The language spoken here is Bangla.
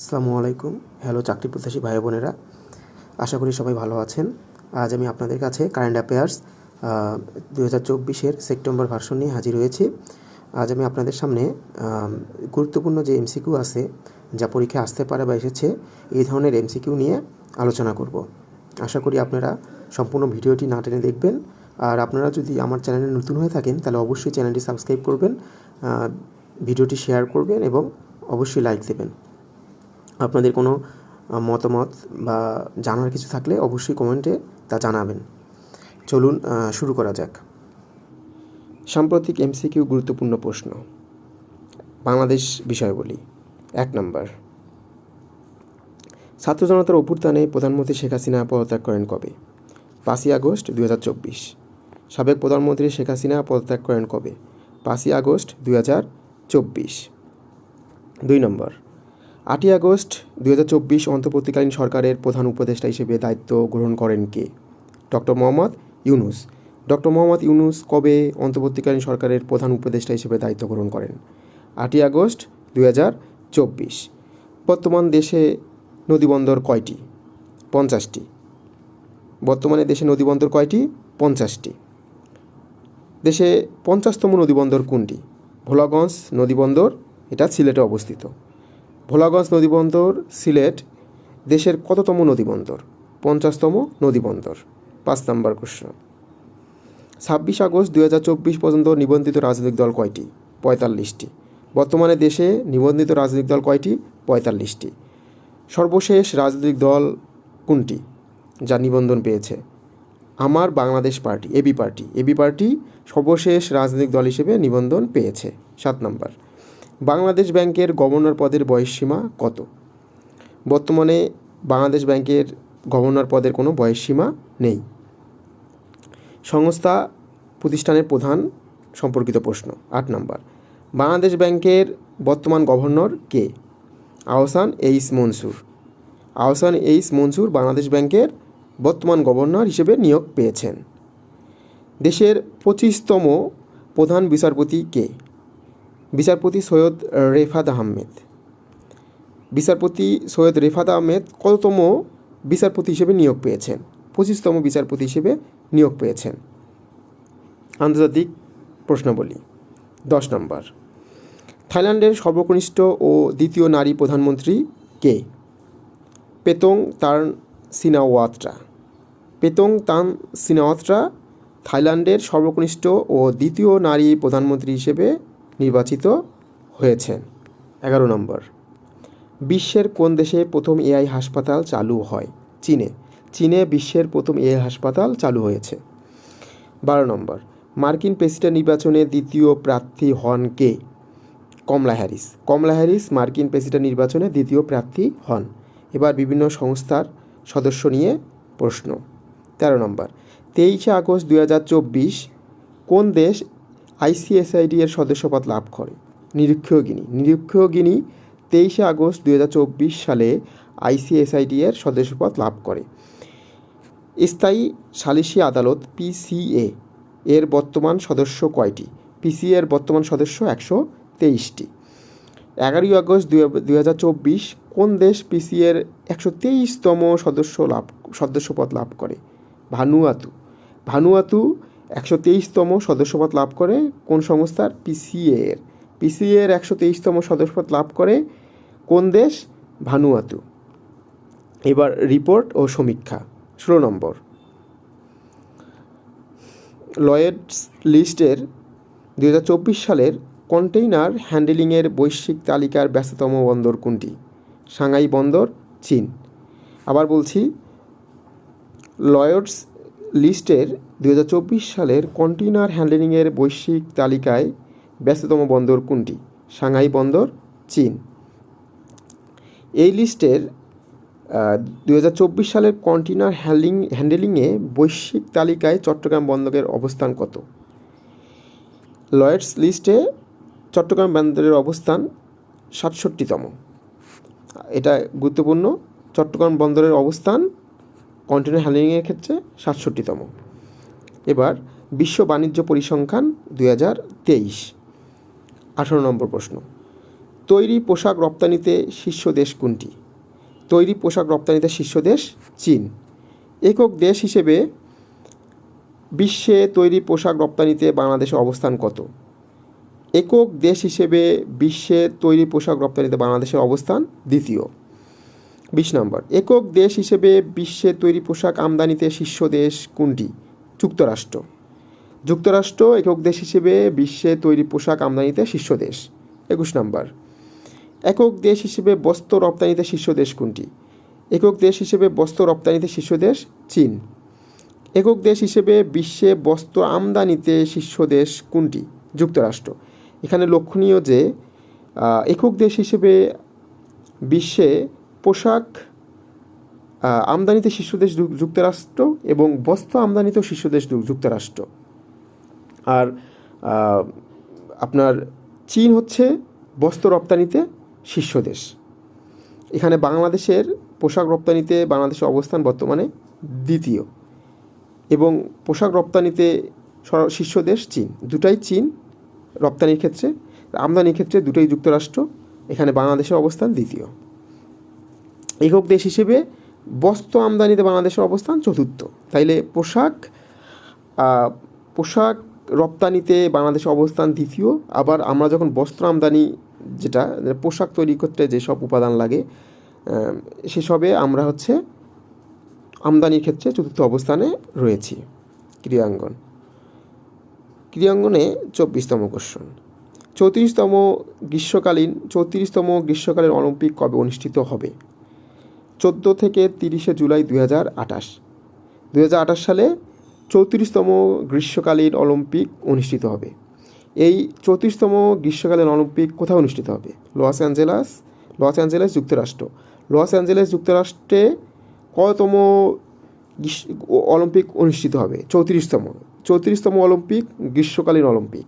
আসসালামু আলাইকুম। হ্যালো চাকরি প্রত্যাশী ভাই বোনেরা। আশা করি সবাই ভালো আছেন। আজ আমি আপনাদের কাছে কারেন্ট অ্যাফেয়ার্স দু হাজার চব্বিশের সেপ্টেম্বর ভার্সন নিয়ে হাজির হয়েছি। আজ আমি আপনাদের সামনে গুরুত্বপূর্ণ যে এমসিকিউ আছে, যা পরীক্ষায় আসতে পারে বা এসেছে, এই ধরনের এমসিকিউ নিয়ে আলোচনা করব। আশা করি আপনারা সম্পূর্ণ ভিডিওটি না টেনে দেখবেন। আর আপনারা যদি আমার চ্যানেলে নতুন হয়ে থাকেন, তাহলে অবশ্যই চ্যানেলটি সাবস্ক্রাইব করবেন ভিডিওটি শেয়ার করবেন এবং অবশ্যই লাইক দেবেন। আপনাদের কোনো মতামত বা জানার কিছু থাকলে অবশ্যই কমেন্টে তা জানাবেন। চলুন শুরু করা যাক। সাম্প্রতিক এমসিকিউ গুরুত্বপূর্ণ প্রশ্ন। বাংলাদেশ বিষয়বলী। এক নম্বর। ছাত্র জনতার অভ্যুত্থানে প্রধানমন্ত্রী শেখ হাসিনা পদত্যাগ করেন কবে? পাঁচই আগস্ট দুই হাজার চব্বিশ। সাবেক প্রধানমন্ত্রী শেখ হাসিনা পদত্যাগ করেন কবে? পাঁচই আগস্ট দুই হাজার চব্বিশ। দুই নম্বর। আটই আগস্ট দুই হাজার চব্বিশ অন্তর্বর্তীকালীন সরকারের প্রধান উপদেষ্টা হিসেবে দায়িত্ব গ্রহণ করেন কে? ডক্টর মোহাম্মদ ইউনুস। ডক্টর মোহাম্মদ ইউনুস কবে অন্তর্বর্তীকালীন সরকারের প্রধান উপদেষ্টা হিসেবে দায়িত্ব গ্রহণ করেন? আটই আগস্ট হাজার চব্বিশ। বর্তমান দেশে নদীবন্দর কয়টি? পঞ্চাশটি। বর্তমানে দেশে নদীবন্দর কয়টি? পঞ্চাশটি। দেশে পঞ্চাশতম নদীবন্দর কোনটি? ভোলাগঞ্জ নদীবন্দর এটা সিলেটে অবস্থিত। ভোলাগঞ্জ নদীবন্দর, সিলেট, দেশের কততম নদীবন্দর? পঞ্চাশতম নদীবন্দর। পাঁচ নম্বর প্রশ্ন। ছাব্বিশ আগস্ট দু হাজার চব্বিশ পর্যন্ত নিবন্ধিত রাজনৈতিক দল কয়টি? পঁয়তাল্লিশটি। বর্তমানে দেশে নিবন্ধিত রাজনৈতিক দল কয়টি? পঁয়তাল্লিশটি। সর্বশেষ রাজনৈতিক দল কোনটি? যা নিবন্ধন পেয়েছে। Amar Bangladesh party AB party. AB party সর্বশেষ রাজনৈতিক দল হিসেবে নিবন্ধন পেয়েছে। সাত নম্বর। বাংলাদেশ ব্যাংকের গভর্নর পদের বয়সসীমা কত? বর্তমানে বাংলাদেশ ব্যাংকের গভর্নর পদের কোনো বয়সসীমা নেই। সংস্থা প্রতিষ্ঠানের প্রধান সম্পর্কিত প্রশ্ন, আট নম্বর। বাংলাদেশ ব্যাংকের বর্তমান গভর্নর কে? আহসান এইস মনসুর। আহসান এইস মনসুর বাংলাদেশ ব্যাংকের বর্তমান গভর্নর হিসেবে নিয়োগ পেয়েছেন। দেশের পঁচিশতম প্রধান বিচারপতি কে? বিচারপতি সৈয়দ রেফাত আহমেদ। বিচারপতি সৈয়দ রেফাত আহমেদ কততম বিচারপতি হিসেবে নিয়োগ পেয়েছেন? পঁচিশতম বিচারপতি হিসেবে নিয়োগ পেয়েছেন। আন্তর্জাতিক প্রশ্নাবলী, দশ নম্বর। থাইল্যান্ডের সর্বকনিষ্ঠ ও দ্বিতীয় নারী প্রধানমন্ত্রী কে? পেতং তার্ন সিনাওয়াত্রা। পেতং তান সিনাওয়াত্রা থাইল্যান্ডের সর্বকনিষ্ঠ ও দ্বিতীয় নারী প্রধানমন্ত্রী হিসেবে নির্বাচিত হয়েছেন। এগারো নম্বর। বিশ্বের কোন দেশে প্রথম এআই হাসপাতাল চালু হয়? চীনে। চীনে বিশ্বের প্রথম এআই হাসপাতাল চালু হয়েছে। বারো নম্বর। মার্কিন প্রেসিডেন্ট নির্বাচনে দ্বিতীয় প্রার্থী হন কে? Kamala Harris. কমলা হ্যারিস মার্কিন প্রেসিডেন্ট নির্বাচনে দ্বিতীয় প্রার্থী হন। এবার বিভিন্ন সংস্থার সদস্য নিয়ে প্রশ্ন। তেরো নম্বর। তেইশে আগস্ট দু হাজার চব্বিশ কোন দেশ আইসিএসআইডি এর সদস্যপদ লাভ করে। নিরীক্ষীয় গিনি গিনি তেইশে আগস্ট দুই হাজার চব্বিশ সালে আইসিএসআইডি এর সদস্যপদ লাভ করে। স্থায়ী সালিসি আদালত পিসিএ এর বর্তমান সদস্য কয়টি? পিসিএ এর বর্তমান সদস্য একশো তেইশটি। এগারোই আগস্ট দুই হাজার চব্বিশ কোন দেশ পিসিএর একশো তেইশতম সদস্য লাভ সদস্যপদ লাভ করে? ভানুয়াতু। ভানুয়াতু একশো তেইশতম সদস্যপদ লাভ করে কোন সংস্থার? পিসিএ এর। পিসিএ এর একশো তেইশতম সদস্যপদ লাভ করে কোন দেশ? ভানুয়াতু। এবার রিপোর্ট ও সমীক্ষা। ষোলো নম্বর। লয়েডস লিস্টের দু হাজার চব্বিশ সালের কন্টেইনার হ্যান্ডেলিংয়ের বৈশ্বিক তালিকার ব্যস্ততম বন্দর কোনটি? সাংহাই বন্দর, চীন। আবার বলছি, লয়েডস লিস্টের দু হাজার চব্বিশ সালের কন্টেইনার হ্যান্ডেলিংয়ের বৈশ্বিক তালিকায় ব্যস্ততম বন্দর কোনটি? সাংহাই বন্দর, চীন। এই লিস্টের দুই হাজার চব্বিশ সালের কন্টেইনার হ্যান্ডলিং, হ্যান্ডেলিংয়ে বৈশ্বিক তালিকায় চট্টগ্রাম বন্দরের অবস্থান কত? লয়েডস লিস্টে চট্টগ্রাম বন্দরের অবস্থান সাতষট্টিতম। এটা গুরুত্বপূর্ণ। চট্টগ্রাম বন্দরের অবস্থান কন্টেনার হ্যান্ডলিংয়ের ক্ষেত্রে সাতষট্টিতম। এবার বিশ্ব বাণিজ্য পরিসংখ্যান দুই হাজার তেইশ। আঠারো নম্বর প্রশ্ন, তৈরি পোশাক রপ্তানিতে শীর্ষ দেশ কোনটি? তৈরি পোশাক রপ্তানিতে শীর্ষ দেশ চীন। একক দেশ হিসেবে বিশ্বে তৈরি পোশাক রপ্তানিতে বাংলাদেশের অবস্থান কত? একক দেশ হিসেবে বিশ্বে তৈরি পোশাক রপ্তানিতে বাংলাদেশের অবস্থান দ্বিতীয়। বিশ নম্বর, একক দেশ হিসেবে বিশ্বে তৈরি পোশাক আমদানিতে শীর্ষ দেশ কোনটি? যুক্তরাষ্ট্র। যুক্তরাষ্ট্র একক দেশ হিসেবে বিশ্বে তৈরি পোশাক আমদানিতে শীর্ষ দেশ। একুশ নম্বর। একক দেশ হিসেবে বস্ত্র রপ্তানিতে শীর্ষ দেশ কোনটি? একক দেশ হিসেবে বস্ত্র রপ্তানিতে শীর্ষ দেশ চীন। একক দেশ হিসেবে বিশ্বে বস্ত্র আমদানিতে শীর্ষ দেশ কোনটি? যুক্তরাষ্ট্র। এখানে লক্ষণীয় যে একক দেশ হিসেবে বিশ্বে পোশাক আমদানিতে শীর্ষ দেশ যুক- যুক্তরাষ্ট্র এবং বস্ত্র আমদানিতেও শীর্ষ দেশ যুক্তরাষ্ট্র। আর আপনার চীন হচ্ছে বস্ত্র রপ্তানিতে শীর্ষ দেশ এখানে বাংলাদেশের পোশাক রপ্তানিতে বাংলাদেশের অবস্থান বর্তমানে দ্বিতীয়। এবং পোশাক রপ্তানিতে শীর্ষ দেশ চীন। দুটাই চীন রপ্তানির ক্ষেত্রে, আমদানির ক্ষেত্রে দুটোই যুক্তরাষ্ট্র, এখানে বাংলাদেশের অবস্থান দ্বিতীয়। একক দেশ হিসেবে বস্ত্র আমদানিতে বাংলাদেশের অবস্থান চতুর্থ। তাইলে পোশাক পোশাক রপ্তানিতে বাংলাদেশের অবস্থান দ্বিতীয়। আবার আমরা যখন বস্ত্র আমদানি যেটা পোশাক তৈরি করতে যেসব উপাদান লাগে সেসবে আমরা হচ্ছে আমদানির ক্ষেত্রে চতুর্থ অবস্থানে রয়েছি। ক্রিয়াঙ্গন ক্রিয়াঙ্গনে চব্বিশতম কোশ্চন চৌত্রিশতম গ্রীষ্মকালীন চৌত্রিশতম গ্রীষ্মকালীন অলিম্পিক কবে অনুষ্ঠিত হবে? চোদ্দ থেকে তিরিশে জুলাই দুই হাজার আঠাশ। দুই হাজার আঠাশ সালে চৌত্রিশতম গ্রীষ্মকালীন অলিম্পিক অনুষ্ঠিত হবে। এই চৌত্রিশতম গ্রীষ্মকালীন অলিম্পিক কোথায় অনুষ্ঠিত হবে? লস অ্যাঞ্জেলাস, লস অ্যাঞ্জেলেস যুক্তরাষ্ট্র। লস অ্যাঞ্জেলেস যুক্তরাষ্ট্রে গ্রীষ্ম- অলিম্পিক অনুষ্ঠিত হবে? চৌত্রিশতম। চৌত্রিশতম অলিম্পিক গ্রীষ্মকালীন অলিম্পিক।